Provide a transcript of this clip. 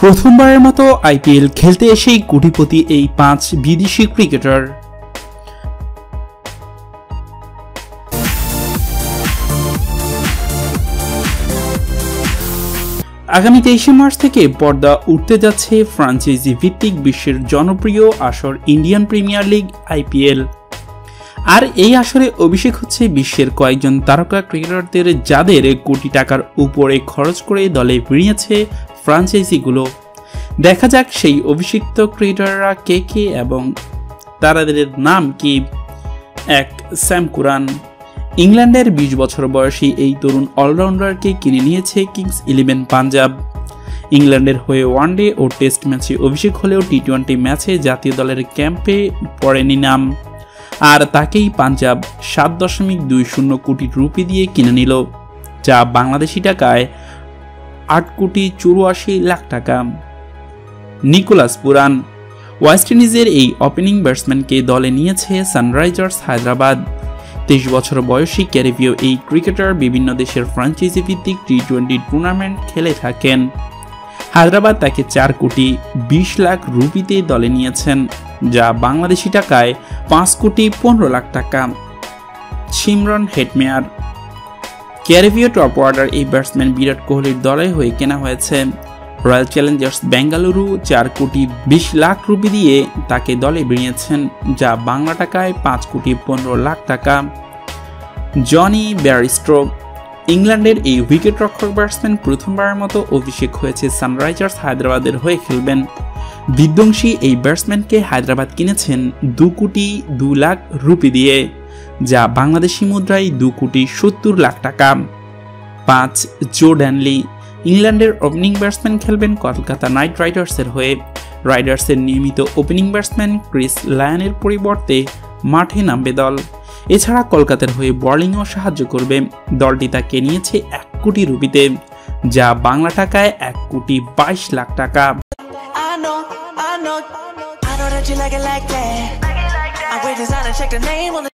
প্রথমবারের মতো আইপিএল খেলতে এসেই কোটিপতি এই পাঁচ বিদেশি ক্রিকেটার। আগামী তেইশে মার্চ থেকে পর্দা উঠতে যাচ্ছে ফ্রাঞ্চাইজি ভিত্তিক বিশ্বের জনপ্রিয় আসর ইন্ডিয়ান প্রিমিয়ার লিগ আইপিএল। আর এই আসরে অভিষেক হচ্ছে বিশ্বের কয়েকজন তারকা ক্রিকেটারদের যাদের কোটি টাকার উপরে খরচ করে দলে বেরিয়েছে ফ্রাঞ্চাইজিগুলো। দেখা যাক সেই অভিষিক্ত ক্রিকেটাররা কে কে এবং তাদের নাম কি। এক, স্যাম কুরান। ইংল্যান্ডের বিশ বছর বয়সী এই তরুণ অলরাউন্ডারকে কিনে নিয়েছে কিংস ইলেভেন পাঞ্জাব। ইংল্যান্ডের হয়ে ওয়ানডে ও টেস্ট ম্যাচে অভিষেক হলেও টি টোয়েন্টি ম্যাচে জাতীয় দলের ক্যাম্পে পড়েনি নাম। আর তাকেই পাঞ্জাব সাত দশমিক দুই শূন্য কোটি রুপি দিয়ে কিনে নিল, যা বাংলাদেশি টাকায় আট কোটি চুরাশি লাখ টাকা। নিকোলাস পুরান ওয়েস্ট ইন্ডিজের এই ওপেনিং ব্যাটসম্যানকে দলে নিয়েছে সানরাইজার্স হায়দ্রাবাদ। তেইশ বছর বয়সী ক্যারিবীয় এই ক্রিকেটার বিভিন্ন দেশের ফ্রাঞ্চাইজি ভিত্তিক টি টোয়েন্টি টুর্নামেন্ট খেলে থাকেন। হায়দ্রাবাদ তাকে চার কোটি বিশ লাখ রুপিতে দলে নিয়েছেন, যা বাংলাদেশি টাকায় পাঁচ কোটি পনেরো লাখ টাকা। সিমরন হেডমেয়ার ক্যারিবীয় টপ অর্ডার এই ব্যাটসম্যান বিরাট কোহলির দলে হয়ে কেনা হয়েছে। রয়্যাল চ্যালেঞ্জার্স বেঙ্গালুরু চার কোটি বিশ লাখ রুপি দিয়ে তাকে দলে বেরিয়েছেন যা বাংলা টাকায় পাঁচ কোটি পনেরো লাখ টাকা। জনি ব্যারিস্ট্রো, ইংল্যান্ডের এই উইকেট রক্ষক ব্যাটসম্যান প্রথমবারের মতো অভিষেক হয়েছে সানরাইজার্স হায়দ্রাবাদের হয়ে খেলবেন। বিধ্বংসী এই ব্যাটসম্যানকে হায়দ্রাবাদ কিনেছেন দু কোটি দু লাখ রুপি দিয়ে। যা বাংলাদেশি মুদ্রায় দু কোটি সত্তর লাখ টাকা। পাঁচ জো ড্যানলি ইংল্যান্ডের ওপেনিং ব্যাটসম্যান খেলবেন কলকাতা নাইট রাইডার্সের হয়ে। রাইডার্সের নিয়মিত ওপেনিং ব্যাটসম্যান ক্রিস লায়নের পরিবর্তে মাঠে নামবে দল। এছাড়া কলকাতার হয়ে বোলিংও সাহায্য করবে। দলটি তাকে নিয়েছে এক কোটি রুপিতে, যা বাংলা টাকায় এক কোটি বাইশ লাখ টাকা। I check the name on